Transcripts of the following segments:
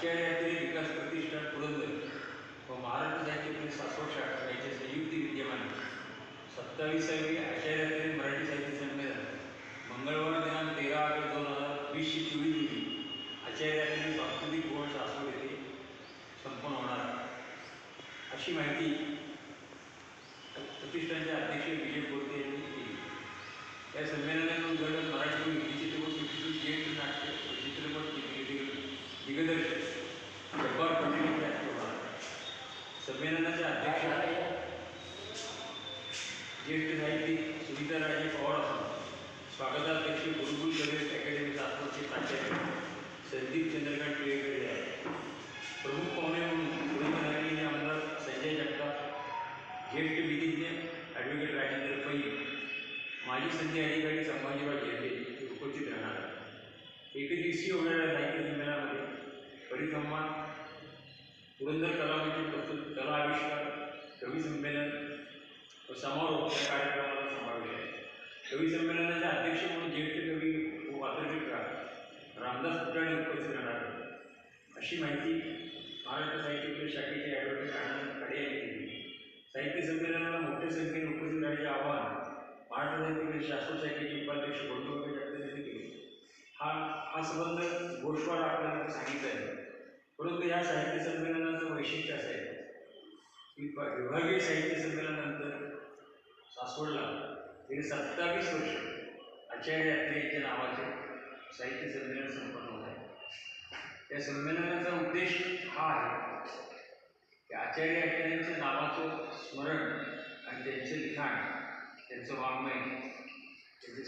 आचार्यात्री विकास प्रतिष्ठान पुरंदर व महाराष्ट्र साहित्य परिषद सासवड शाखा यांच्या संयुक्त विद्यमाने सत्तावीसावी आचार्यात्री मराठी साहित्य संमेलन. मंगळवार दिनांक तेरा ऑगस्ट दोन हजार वीस चोवीस रोजी आचार्यात्री सांस्कृतिक भवन सासवड येथे संपन्न होणार आहे. अशी माहिती प्रतिष्ठानचे अध्यक्ष विजय बोरते यांनी केली या संमेलनाचे उद्घाटन मराठी चित्रपट चित्रपट दिग्दर्शक संमेलनाचे अध्यक्ष ज्येष्ठ साहित्यिक सुनीताराजे पवार स्वागताध्यक्ष गुरुकुल करिअर अकॅडमी सासवडचे प्राचार्य संदीप चंद्रकांत टिळेकडे आहे प्रमुख पाहुणे म्हणून सुरेंद्र आमदार संजय जगताप ज्येष्ठ विधिज्ञ ॲडव्होकेट राजेंद्र पै माजी संधी अधिकारी संभाजीराव झेंडे उपस्थित राहणार आहेत एकदिवसीय होणाऱ्या साहित्य संमेलनामध्ये परिसंवाद पुरंदर कलामध्ये प्रस्तुत कला आविष्कार कवी संमेलन व समारोप या कार्यक्रमाचा समावेश आहे. कवी संमेलनाचे अध्यक्ष म्हणून ज्येष्ठ कवी व वात्रटिककार रामदास फुटाणे उपस्थित राहणार अशी माहिती महाराष्ट्र साहित्य शाखेचे ॲडव्होकेट आनंद खाडे यांनी दिली. साहित्य संमेलनाला मोठ्या संख्येने उपस्थित राहण्याचे आवाहन महाराष्ट्र साहित्य शास्त्र शाखेचे उपाध्यक्ष बंडू जगताप यांनी केले. हा हा संबंध घोषवार आपल्याला सांगितलं आहे. परंतु या साहित्य संमेलनाचं वैशिष्ट्य असं आहे की प- विभागीय साहित्य संमेलनानंतर सासवडला गेली सत्तावीस वर्ष आचार्य अत्रेच्या नावाचे साहित्य संमेलन संपन्न होत आहे. या संमेलनाचा उद्देश हा आहे की आचार्य अत्रेंच्या नावाचं स्मरण आणि त्यांचे लिखाण त्यांचं वाङ्मय त्यांचे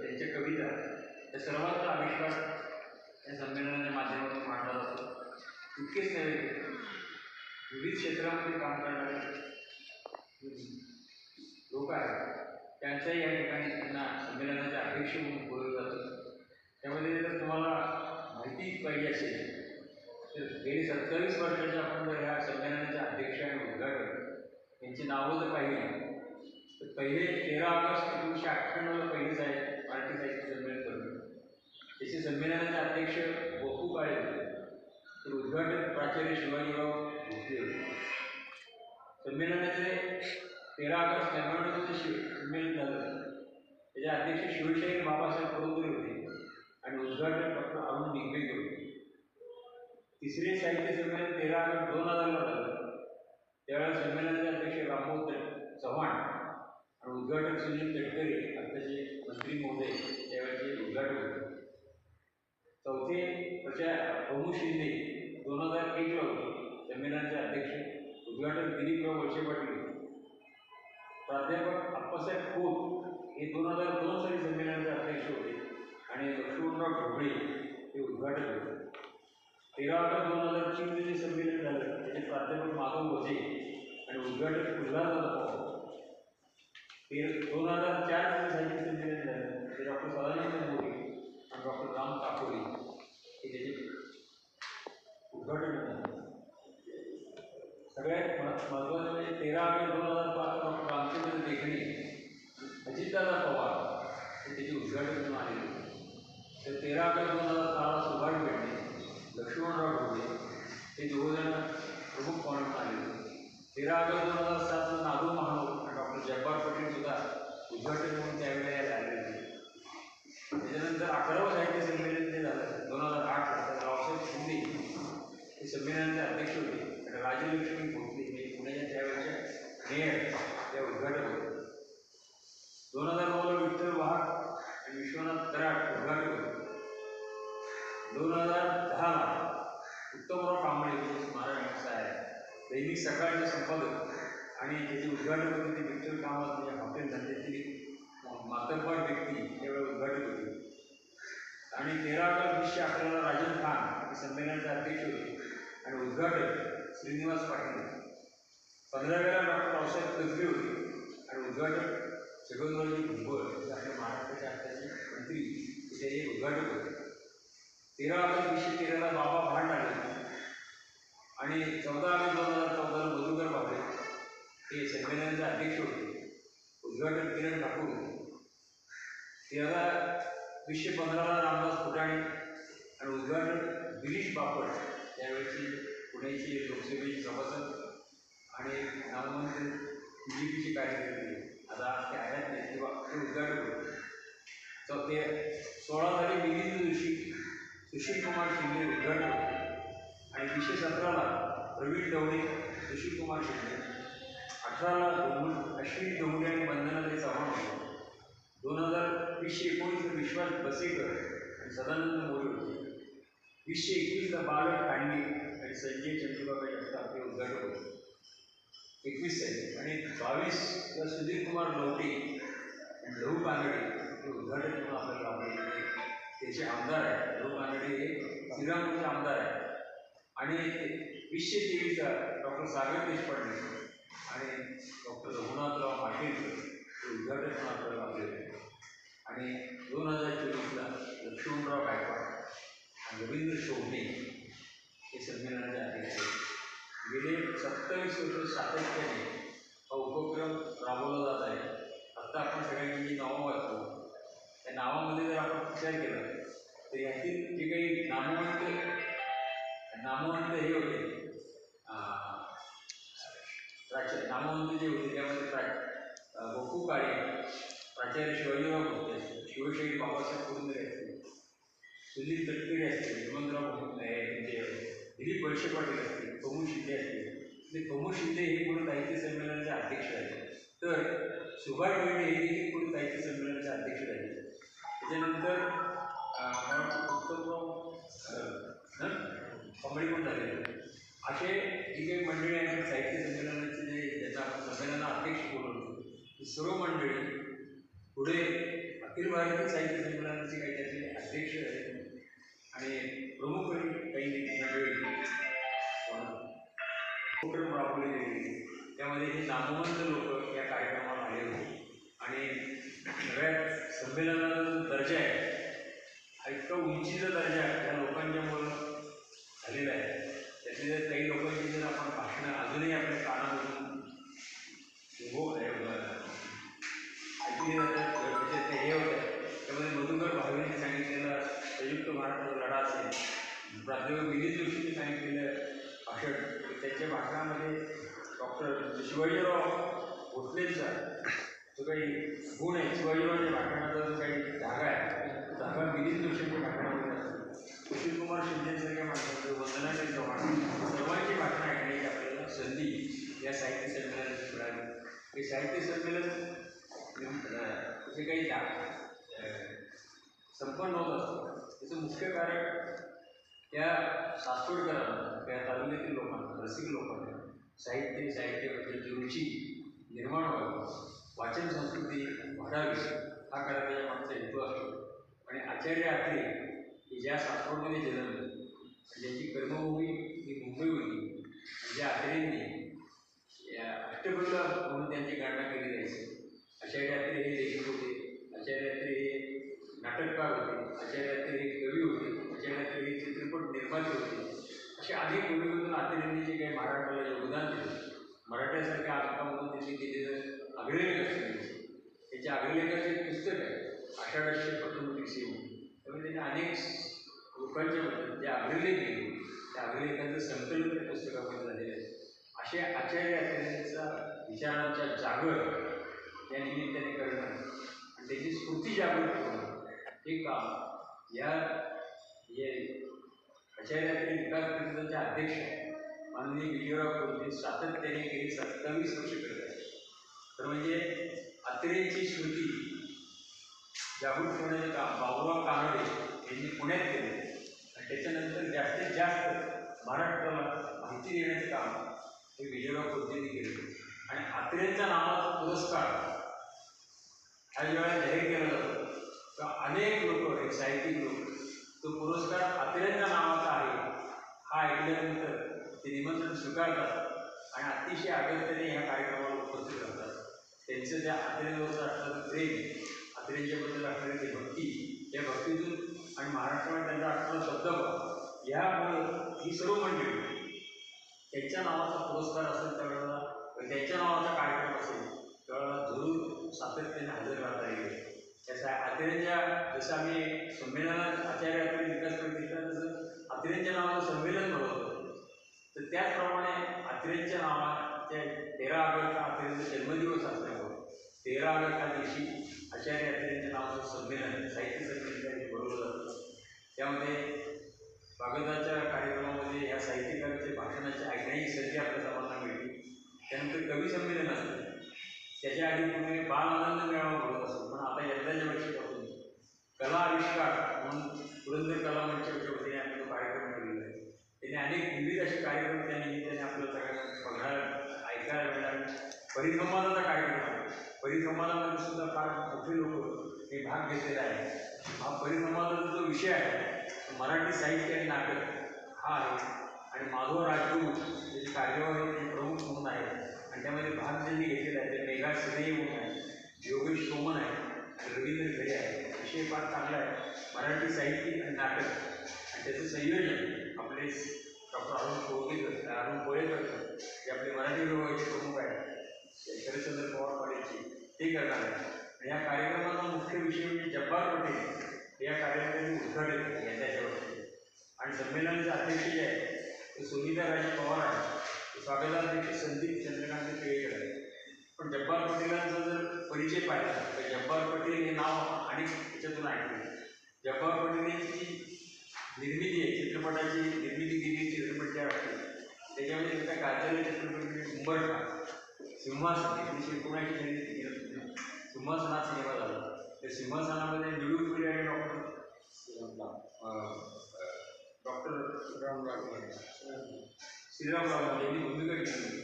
त्यांच्या कविता या सर्वांचा आविष्कार या संमेलनाच्या माध्यमातून मांडला जातो इतकेच नव्हे विविध क्षेत्रामध्ये काम करणारे लोक आहेत. त्यांच्याही या ठिकाणी त्यांना संमेलनाच्या अध्यक्ष म्हणून बोलवलं जातं. त्यामध्ये जर तुम्हाला माहिती पाहिजे असेल तर गेली सत्तावीस वर्षाचे आपण जर ह्या संमेलनाचे अध्यक्ष आणि उद्घाटक यांची नावं जर पाहिली तर पहिले तेरा ऑगस्ट एकोणीसशे अठ्ठ्याण्णवला पहिलीच आहे मराठी साहित्य संमेलन भरलं त्याचे संमेलनाचे अध्यक्ष वपू काळे तर उद्घाटक प्राचार्य शिवाजीराव भोसले. होते संमेलनाचे तेरा ऑगस्ट त्र्याण्णवचं शिव संमेलन झालं. त्याचे अध्यक्ष शिवशाहीर बाबासाहेब पुरंदरे होते आणि उद्घाटक डॉक्टर अरुण निगवेकर होते. तिसरे साहित्य संमेलन तेरा ऑगस्ट दोन हजारला झालं. त्यावेळेला संमेलनाचे अध्यक्ष रामभाऊ चव्हाण आणि उद्घाटक सुनील तटकरे आत्ताचे मंत्री महोदय त्यावेळेचे उद्घाटक होते. चौथे प्रचा प्रमोद शिंदे दोन हजार एकला होते. संमेलनाचे अध्यक्ष उद्घाटक दिलीपराव वळसे पाटील प्राध्यापक अप्पासाहेब खोत हे दोन हजार दोन साली संमेलनाचे अध्यक्ष होते आणि लक्ष्मणराव ढोबळे हे उद्घाटक होते. तेरा ऑगस्ट दोन हजार तीनचे जे संमेलन झालं. त्याचे प्राध्यापक माधव भोजे आणि उद्घाटक उल्हासदादा पवार ते दोन हजार चारमध्ये साहित्य संमेलन झालं. ते डॉक्टर सदानंद मोदी आणि डॉक्टर राम काकोडे हे त्याचे उद्घाटन झालं सगळ्यात महत्त्वाचं म्हणजे तेरा मे दोन हजार पाच डॉक्टर रामचंद्र देखणे अजितदादा पवार हे त्याची उद्घाटन म्हणून आलेले होते. तर तेरा मे दोन हजार सहाला सुभाष भेटणे लक्ष्मणराव ढोबळे हे दोघजण प्रमुख पाहुणे आलेले होते. तेरा मे दोन हजार सातला नागू महानोर डॉक्टर जब्बार पटेल सुद्धा उद्घाटन म्हणून त्यावेळेला आलेले होते. त्याच्यानंतर अकरावं साहित्य संमेलन जे झालं दोन हजार आठला तर रावसाहेब शिंदे हे संमेलनाचे अध्यक्ष होते. राजलक्ष्मी भोसले हे पुण्याच्या त्यावेळेच्या मेयर त्या उद्घाटक होते दोन हजार नऊला विठ्ठल वाहक आणि विश्वनाथ कराड उद्घाटक होते दोन हजार दहाला उत्तमराव कांबळे हे स्मारक आहे दैनिक सकाळचे संपादक आणि त्याचे उद्घाटक होते ते विठ्ठल कामत म्हणजे हॉटेल धंद्यातील मातब्बर व्यक्ती त्यावेळी उद्घाटक होते आणि तेरा ऑगस्ट वीसशे अकराला राजन खान हे संमेलनाचे अध्यक्ष होते आणि उद्घाटक श्रीनिवास पाटील. पंधरा पंधराव्याला डॉक्टर रावसाहेब कसबे होते. आणि उद्घाटक छगनरावजी भुंबळ हे आपल्या महाराष्ट्राच्या आत्ताचे मंत्री हे त्याचे उद्घाटक होते. तेरा ऑगस्ट वीसशे तेराला बाबा भांड आले. आणि चौदा ऑगस्ट दोन हजार चौदाला मधुकर बाबळे हे संमेलनाचे अध्यक्ष होते. उद्घाटक किरण ठाकूर होते. तेरा वीसशे पंधराला रामदास फुटाणे आणि उद्घाटक गिरीश बापट त्यावेळेची पुण्याची लोकसभेची सभासद आणि नामवंत बी जे पीचे कार्यकर्ते. आता ते आहेत नाही किंवा ते उद्घाटन होते. तर ते सोळा तारीख विविध दिवशी सुशील कुमार शिंदे उद्घाटन होते. आणि विशेष सतराला प्रवीण डवणे सुशील कुमार शिंदे. अठराला दोन अश्विन डवणे आणि वंदनाताई चव्हाण होते. दोन हजार वीसशे एकोणीसला विश्वास बसेकर आणि सदानंद मोरे होते. वीसशे एकवीसला बालक कांडे आणि संजय चंद्रबाबा जगताप हे उद्घाटक होते एकवीस तारीख आणि बावीसला सुधीर कुमार लवटे लहू कानडे हे उद्घाटन म्हणून आपल्याला लाभले त्याचे आमदार आहेत. लहू कानडे हे श्रीरामपूरचे आमदार आहेत. आणि वीसशे तेवीसचा डॉक्टर सागर देशपांडे आणि डॉक्टर रघुनाथराव पाटील हे उद्घाटन म्हणून आपल्याला लाभलेले आहेत आणि दोन हजार चोवीसला लक्ष्मणराव गायकवाड आणि रवींद्र शोभणे हे संमेलनाचे अध्यक्ष गेले सत्तावीस वर्ष सातत्याने हा उपक्रम राबवला जात आहे. आत्ता आपण सगळ्यांनी जी नावं वाचतो. त्या नावामध्ये जर आपण विचार केला तर यातील जे काही नामवंत नामवंत हे होते प्राचार्य नामवंत जे होते त्यामध्ये प्रा बप्पू काळे प्राचार्य शिवाजीराव होते असतील शिवशाही बाबासाहेब कुरुंदरे असतील सुनील तटकरे असतील हेमंतराव भो- आहे म्हणजे दिलीप वळसे पाटील असतील प्रमोद शिंदे असतील. म्हणजे ते प्रमोद शिंदे हे पुणे साहित्य संमेलनाचे अध्यक्ष आहेत? तर सुभाष बेंडे हे देखील पुणे साहित्य संमेलनाचे अध्यक्ष आहेत? त्याच्यानंतर अं, मला उत्तमराव पण असे जी काही मंडळी आहेत साहित्य संमेलनाचे जे ज्यांना आपण संमेलनाला अध्यक्ष बोलवतो ती सर्व मंडळी पुढे अखिल भारतीय साहित्य संमेलनाचे काही त्याचे अध्यक्ष आहेत. आणि प्रमुख काही मंडळी उपक्रम राबवले गेले त्यामध्ये हे नामवंत लोक या कार्यक्रमाला आले होते. आणि सगळ्यात संमेलनाचा जो दर्जा आहे हा इतका उंचीचा दर्जा त्या लोकांच्यामुळं झालेला आहे. त्यातले जर काही लोकांची जर आपण भाषणं अजूनही आपल्या कानामधून हो ऐकली त्यांच्या भाषणामध्ये डॉक्टर शिवाजीराव भोसलेंचा जो काही गुण आहे शिवाजीरावांच्या भाषणाचा जो काही धागा आहे तो धागा विनीत जोशींच्या भाषणामध्ये असतो सुशील कुमार शिंदेसारख्या माणसाचं वंदनाताई चव्हाण सर्वांची भाषणं ऐकण्याची आपल्याला संधी या साहित्य संमेलनात मिळाली. हे साहित्य संमेलन जे काही संपन्न होत असतं त्याचं मुख्य कारण त्या सासवडकरांना त्या तालुक्यातील रसिक लोकांना साहित्य साहित्याबद्दलची रुची निर्माण व्हावी. वाचन संस्कृती वाढावी हा खरा त्याच्या मागचा हेतू असतो. आणि आचार्य आत्रे हे ज्या सासवडमध्ये जन्मले आणि ज्यांची कर्मभूमी ही मुंबई होती ज्या आत्रेंनी या म्हणून त्यांची गणना केली जायची. आचार्य आत्रे हे लेखक होते आचार्य आत्रे हे नाटककार होते आचार्य आत्रे हे कवी होते आचार्य आत्रे हे चित्रपट निर्माते होते. असे अनेक कवीमधून आत्रेंनी जे काही महाराष्ट्राला योगदान दिलं. मराठ्यासारख्या आजकामधून त्यांनी दिलेलं अग्रलेख असतील त्याचे अग्रलेखाचं एक पुस्तक आहे आषाढाशे पटोमटी सेवू त्यामुळे त्यांनी अनेक लोकांच्या जे अग्रलेख लिहिले त्या अग्रलेखांचं संकलन त्या पुस्तकामध्ये झालेलं आहे. असे आचार्य आचार्यांचा विचारांच्या जागर या निमित्ताने करणं आणि त्याची स्फूर्ती जागृत करणं हे काम या हे आचार्य विकास परिषदेचे अध्यक्ष माननीय विजयराव कोणते सातत्याने गेली सत्तावीस वर्ष करत आहेत. तर म्हणजे अत्रेची स्मृती जागृत ठेवण्याचे काम बाबुराव कानडे यांनी पुण्यात केले. आणि त्याच्यानंतर जास्तीत जास्त महाराष्ट्राला माहिती देण्याचं काम हे विजयराव कोणतेंनी केले. आणि अत्रेंच्या नावाचा पुरस्कार हा ज्यावेळेला जाहीर केला जातो. तर अनेक लोक हे साहित्यिक लोक तो पुरस्कार अत्रेंच्या नावा हा ते निमंत्रण स्वीकारतात आणि अतिशय आग्रतेने ह्या कार्यक्रमाला उपस्थित राहतात. त्यांचं त्या अत्रेंवरचं असणारं प्रेम अत्रेंच्याबद्दल असणारी ती भक्ती या भक्तीतून आणि महाराष्ट्रामध्ये त्यांचा असणारा शब्दभाव यामुळं ही सर्व मंडळी त्यांच्या नावाचा पुरस्कार असेल त्यावेळेला त्यांच्या नावाचा कार्यक्रम असेल त्यावेळेला जरूर सातत्याने हजर राहता येईल. त्याचा अतिरेंच्या जसं आम्ही संमेलनात आचार्य अतिरे विकास प्रतिष्ठान जसं अतिरेंच्या नावाचं आचार्य यात्रेच्या नावाचं संमेलन साहित्य संमेलन भरवलं जातं त्यामध्ये स्वागताच्या कार्यक्रमामध्ये या साहित्यकारांचे भाषणाची ऐकण्याची संधी आपल्या सर्वांना मिळते. त्यानंतर कवी संमेलन असतं. त्याच्या आधी पुढे बाल आनंद मेळावा भरत असतो पण आता यंदाच्या वर्षीपासून कला आविष्कार म्हणून पुरंदर कला मंचाच्या वतीने आपण तो कार्यक्रम केलेला आहे. त्याने अनेक विविध असे कार्यक्रम त्या निमित्ताने आपल्याला सगळ्यांना बघायला ऐकायला मिळाले. परिसंवादाचा कार्यक्रम आहे. परिसंवादामध्ये सुद्धा फार मोठे लोक हे भाग घेतलेला आहे हा परिसंवादाचा जो विषय आहे मराठी साहित्य आणि नाटक हा आहे. आणि माधव राजगुरू जे कार्यवाही ते प्रमुख म्हणून आहे आणि त्यामध्ये भाग ज्यांनी घेतलेला आहे ते मेघा सिने म्हणून आहे योगेश सोमन आहे रवींद्र घरे आहे. विषय फार चांगला आहे. मराठी साहित्य आणि नाटक आणि त्याचं संयोजन आपले डॉक्टर अरुण कोळगेकर अरुण कोळेकर हे आपले मराठी विभागाचे प्रमुख आहेत. शरदचंद्र पवार कॉलेजचे ते करणार आहे. या कार्यक्रमाचा मुख्य विषय म्हणजे जब्बार पटेल या कार्यक्रमाचे उद्घाटन केले यंदाच्या वर्षी आणि संमेलनाचे अध्यक्ष जे आहेत ते सुनीता राजे पवार आहे ते स्वागताध्यक्ष संदीप चंद्रकांत केळेकर आहे पण जब्बार पटेलांचा जर परिचय पाहिला तर जब्बार पटेल हे नाव आणि अनेक त्याच्यातून ऐकलं. जब्बार पटेल निर्मिती आहे चित्रपटाची निर्मिती केली चित्रपट ज्या असते त्याच्यामध्ये त्या गाजलेल्या चित्रपट म्हणजे उंबरठा. सिंहासन एकोणीसशे एकोणऐंशी त्यांनी सिनेमा झाला. त्या सिंहासनामध्ये निळू फुले आणि डॉक्टर. डॉक्टर श्रीरामराव श्रीरामराव यांनी भूमिका केली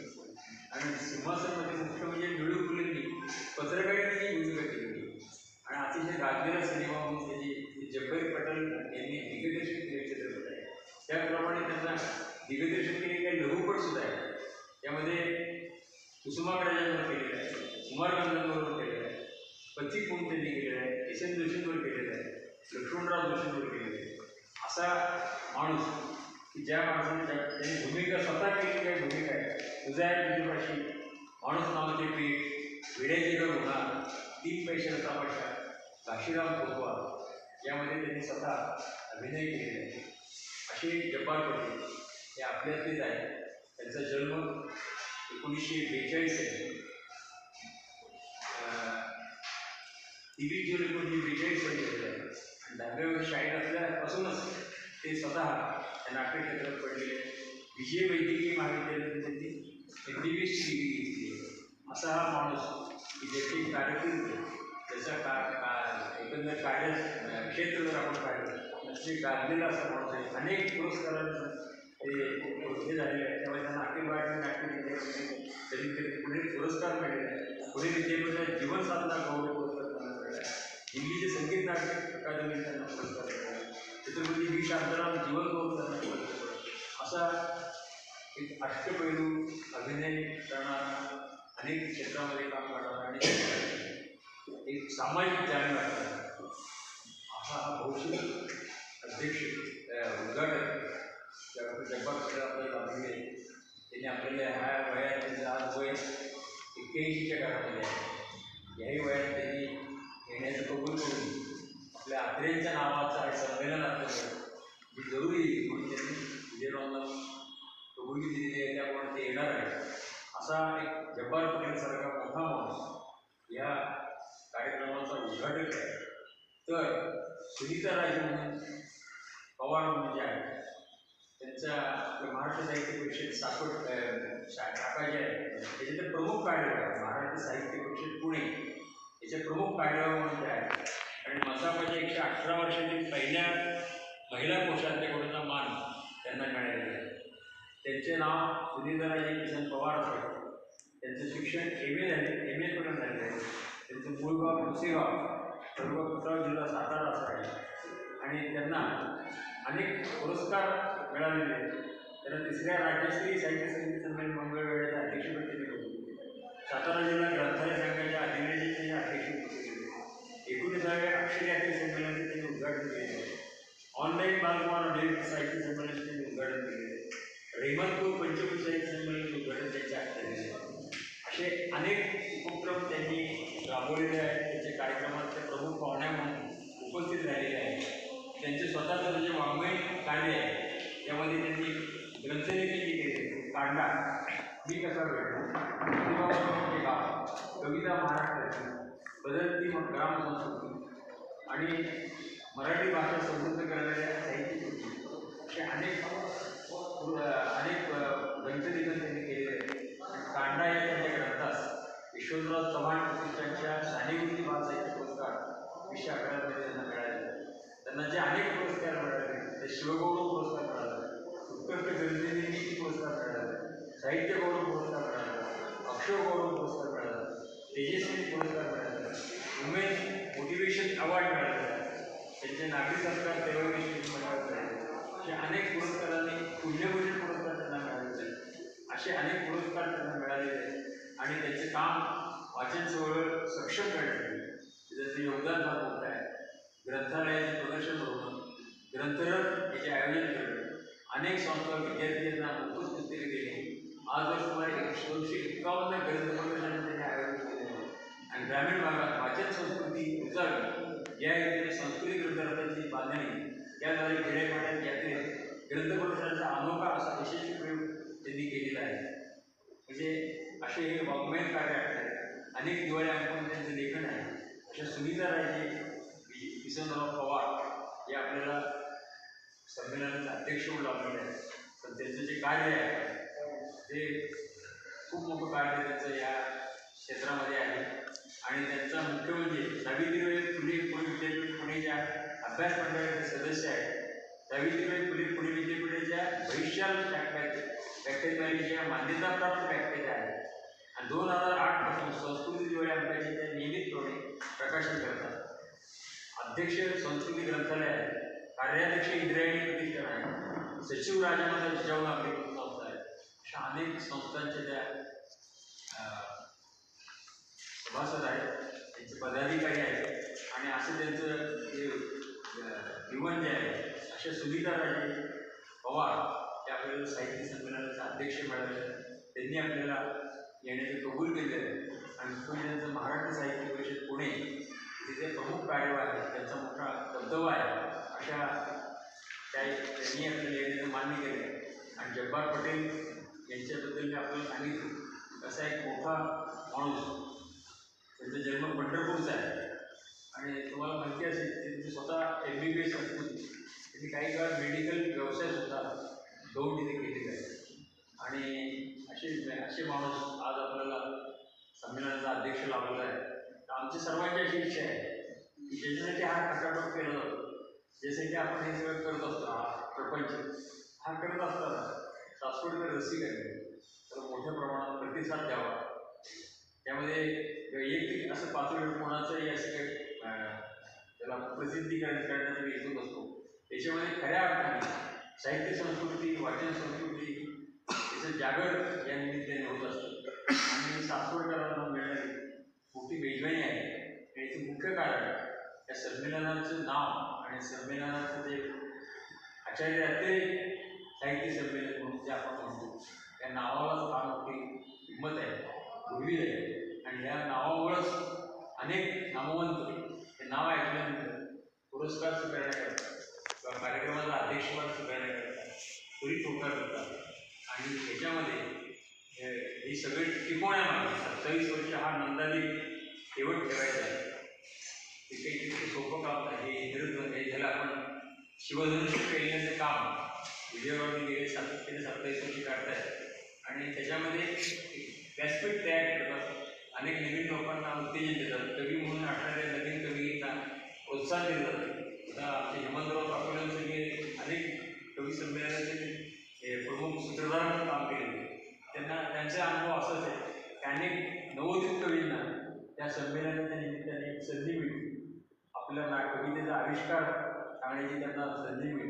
आणि सिंहासनमध्ये मुख्य म्हणजे निळू फुलेंनी पत्रकारितेची भूमिका केली होती. आणि अतिशय गाजलेला सिनेमा म्हणून त्याची जे पटेल यांनी दिग्दर्शन केले चित्रपट आहे. त्याप्रमाणे त्यांना दिग्दर्शन केले काही लघुपट सुद्धा आहे. त्यामध्ये कुसुमाग्रजांवर केलेलं आहे. कुमार केलेलं आहे. पथिक म्हणून त्यांनी केलेलं आहे? एस एन जोशींवर केलेलं आहे. लक्ष्मणराव जोशींवर केलेलं आहे. असा माणूस की ज्या माणसाने त्या त्यांनी भूमिका स्वतः केली काही भूमिका आहे. तुझ्या तुझ्यापाशी माणूस नावाचे पीठ विड्याची घर होणार तीन पैशाचा पाशा काशीराम कोतवाल यामध्ये त्यांनी स्वतः अभिनय केलेला आहे. असे जब्बार पटेल हे आपल्यातलेच आहे त्यांचा जन्म एकोणीसशे बेचाळीस आहे. टी एकोणीसशे बेचाळीस साली आहे आणि दहाव्या शाळेत असल्यापासूनच ते स्वतः त्या नाट्यक्षेत्रात पडलेले विजय वैद्यकीय महाविद्यालयात त्यांनी M B B S degree घेतली असा हा माणूस की ज्याची कारकीर्द त्याचा का का एकंदर कार्य क्षेत्र जर आपण पाहिलं तर गाजलेला असा माणूस आहे. अनेक पुरस्कारांचं ते हे झालेले आहेत. त्यांनी त्यांनी पुढे पुरस्कार मिळाले. आहे पुणे विद्यापीठात जीवन साधना गौरव पुरस्कार त्यांना मिळाला आहे. दिल्लीचे संगीत नाटक अकादमी त्यांना पुरस्कार मिळाला छत्रपती व्ही. शांताराम जीवन गौरव त्यांना पुरस्कार असा एक अष्टपैलू अभिनय करणारा अनेक क्षेत्रामध्ये काम करणारा आणि एक सामाजिक जाणीव राखणारा असा हा भौशिक अध्यक्ष उद्घाटक डॉक्टर आपल्याला अभिनय त्यांनी आपल्याला ह्या वयात त्यांचं आज वय एक्क्याऐंशीच्या घरामध्ये आहे. याही वयात त्यांनी येण्याचं कबूल करून आपल्या आत्रेंच्या नावाचा हे संमेलन आपल्याकडं ही जरुरी म्हणून त्यांनी विजयरावांना कबुली दिलेली आहे त्यामुळे ते येणार आहे असा एक जब्बार पटेलसारखा मोठा माणूस या कार्यक्रमाचा उद्घाटक आहे. तर सुनीता राजे म्हणून पवार म्हणून जे आहे त्यांचा महाराष्ट्र साहित्य परिषद सापड शा- शाखा आहे त्याचे ते प्रमुख आहे महाराष्ट्र साहित्य परिषद पुणे याचे प्रमुख कार्यवाह म्हणून आहे आणि मसापाच्या म्हणजे एकशे अठरा वर्षातील पहिल्या महिला कोषाध्यक्षाचा मान त्यांना मिळालेला आहे. त्यांचे नाव सुनीधराजी किसन पवार असं त्यांचं शिक्षण एम ए झाले एम एपर्यंत झालेलं आहे. त्यांचं मूळ गाव पुसेगाव सर्व कुत्राव जिल्हा सातारा असं आहे. आणि त्यांना अनेक पुरस्कार मिळालेले आहेत. त्यांना तिसऱ्या राज्यश्री साहित्य संगीत संमेलन मंगळवेळेच्या अध्यक्षपदी केले होते. सातारा जिल्हा ग्रंथालय संघाच्या अधिवेशनाचे अध्यक्षपदी केले एकोणीसाव्या अक्षर यात्री संमेलनाचे त्यांनी उद्घाटन केले ऑनलाईन बालकुमार डेट साहित्य संमेलनाचे त्यांनी उद्घाटन केले आहे. पंचमी साहित्य संमेलनाचे उद्घाटन त्यांच्या हाती असे अनेक उपक्रम त्यांनी राबवलेले आहेत. त्यांच्या कार्यक्रमात ते प्रमुख पाहुण्या म्हणून उपस्थित राहिलेले आहेत. त्यांचे स्वतःचं जे वाङ्मय कार्य आहे. त्यामध्ये त्यांनी ग्रंथलेखन जे केले कांडा मी कसा भेटलो? कविता महाराष्ट्राची. बदलती मग ग्राम संस्कृती. आणि मराठी भाषा समृद्ध करणाऱ्या साहित्य कृती. असे अनेक अनेक अ, ग्रंथलेखन त्यांनी केलेले आहे कांडा या त्यांच्या ग्रंथास यशवंतराव चव्हाण प्रतिष्ठानच्या सानिवृत्ती बाल पुरस्कार वीसशे अकरामध्ये त्यांना मिळाले. त्यांना जे अनेक पुरस्कार मिळाले ते शिवगौरव पुरस्कार मिळाला उत्कृष्ट ग्रंथनिर्मिती पुरस्कार मिळाला साहित्य गौरव पुरस्कार मिळाला अक्षय गौरव पुरस्कार मिळाला तेजस्वी पुरस्कार मिळाला वुमेन मोटिवेशन अवॉर्ड मिळाला. त्यांचे नागरी सरकार सेवाविषयी मिळाले असे अनेक पुरस्कारांनी पुण्यभूषण पुरस्कार त्यांना मिळालेले. आहेत असे अनेक पुरस्कार त्यांना मिळालेले. आहेत आणि त्याचे काम वाचन चळवळ सक्षम करण्यासाठी त्याचं योगदान फार मोठं आहे. ग्रंथालयाचे प्रदर्शन होणं ग्रंथरथ याचे आयोजन करणं अनेक संस्था विद्यार्थ्यांना मोफत पुस्तके आज आजवर सुमारे एक दोनशे एकावन्न ग्रंथ प्रदर्शनाचे त्यांनी आयोजित केले आणि ग्रामीण भागात वाचन संस्कृती रुजावी या योजने संस्कृती ग्रंथरथांची बांधणी याद्वारे खेडेपाड्यात यात्रेत ग्रंथ प्रदर्शनाचा अनोखा असा यशस्वी प्रयोग त्यांनी केलेला आहे. म्हणजे असे हे वाङ्मय कार्य आहे. अनेक दिवाळी अंकून त्यांचं लेखन आहे. अशा सुनीता राजे किसनराव पवार हे आपल्याला संमेलनाचे अध्यक्ष म्हणून लावलेले आहेत. पण त्यांचं जे कार्य आहे ते खूप मोठं कार्य त्यांचं या क्षेत्रामध्ये आहे. आणि त्यांचा मुख्य म्हणजे सावित्रीबाई फुले पुणे विद्यापीठ पुणेच्या अभ्यास मंडळाचे सदस्य आहेत. सावित्रीबाई फुले पुणे विद्यापीठाच्या भविष्याल व्याख्याद्वारीच्या मान्यताप्राप्त व्याख्यात आहेत. आणि दोन हजार आठपासून संस्कृती दिवाळी अंकाचे त्या नियमितपणे प्रकाशन करतात. अध्यक्ष संस्कृती ग्रंथालय आहे कार्याध्यक्ष इंद्रायणी प्रतिष्ठान आहे. सचिव राजामध्ये जिजाऊ आपली संस्था संस्थांच्या ज्या सभासद आहेत. त्यांचे पदाधिकारी आहेत. आणि असं त्यांचं जे जीवन जे आहे अशा सुविधाराजे पवार ते आपल्याला साहित्य संमेलनाचे अध्यक्ष मिळाले त्यांनी आपल्याला येण्याचं कबूल केलं आहे. आणि तो त्यांचं महाराष्ट्र साहित्य परिषद पुणे तिथे प्रमुख कार्यवाह आहे त्यांचा मोठा दबदबा आहे. अशा त्या त्यांनी आपल्याला येण्याचं मान्य केलं आहे. आणि जब्बार पटेल यांच्याबद्दल मी आपल्याला सांगितलं. असा एक मोठा माणूस त्यांचा जन्म पंढरपूरचा आहे. आणि तुम्हाला माहिती असेल ते त्यांचे स्वतः एम बी बी एस असतील त्यांनी काही काळ मेडिकल व्यवसायसुद्धा दोन तिथे केलेले आहे आणि असे असे माणूस आज आपल्याला संमेलनाचा अध्यक्ष लावलेला आहे. तर आमची सर्वांची अशी इच्छा आहे की ज्याच्यासाठी हा खटाटोप केला जातो ज्यासाठी आपण हे सगळं करत असतो हा प्रपंच हा करत असताना सासवडकर रसिक आहे. तर मोठ्या प्रमाणात प्रतिसाद द्यावा. त्यामध्ये वैयक्तिक असं पातळीवर कोणाचंही असं काही त्याला प्रसिद्धीकरण करण्याचा हेतू नसतो. त्याच्यामध्ये खऱ्या अर्थाने साहित्य संस्कृती वाचन संस्कृती याचं जागर या निमित्ताने होत असतं. आणि सासवडकरांना मिळणारी मोठी मेजवानी आहे. याचं मुख्य कारण या संमेलनाचं नाव आणि संमेलनाचं जे आचार्य ते साहित्य संमेलन म्हणून जे आपण म्हणतो या नावाला फार मोठी किंमत आहे पूर्वी आहे. आणि ह्या नावामुळंच अनेक नामवंत हे नाव ऐकल्यानंतर पुरस्कार स्वीकारण्याकरता किंवा कार्यक्रमाचा अध्यक्षपद स्वीकारण्याकरता पुरी होकार करतात. आणि ह्याच्यामध्ये हे सगळे टिकवण्या मागे सत्तावीस वर्ष हा नंदाने शेवट ठेवायचा आहे. ते काही तितकं सोपं काम नाही. हे इंद्रधन हे ज्याला आपण शिवधनुष्य पेलण्याचं काम विजयवाडी गेले सातत्याने सत्तावीस काढतायत. आणि त्याच्यामध्ये व्यासपीठ तयार करतात. अनेक नवीन लोकांना उत्तेजन देतात. कवी म्हणून असणाऱ्या नवीन कवींना प्रोत्साहन दिलं जातं आता आमचे हेमंतराव काकोड्यांसारखे अनेक कवी संमेलनाचे प्रमुख सूत्रधार म्हणून काम केलेले त्यांना त्यांचा अनुभव असाच आहे. की अनेक नवोदित कवींना त्या संमेलनाच्या निमित्ताने संधी मिळते. आपल्याला कवितेचा आविष्कार सांगण्याची त्यांना संधी मिळते.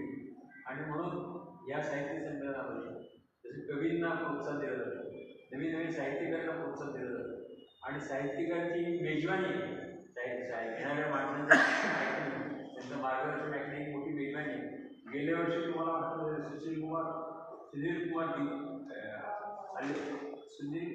आणि म्हणून या साहित्य संमेलनामध्ये जसे कवींना प्रोत्साहन दिलं जातं नवीन नवीन साहित्यिकांना प्रोत्साहन दिलं जातं आणि साहित्यिकांची मेजवानी आहे. साहित्य घेणाऱ्या माणसांचं त्यांचं मार्गदर्शन ऐकणे ही मोठी मेजवानी आहे. गेल्या वर्षी तुम्हाला वाटतं सुशील कुमार सुनील कुमार सुनील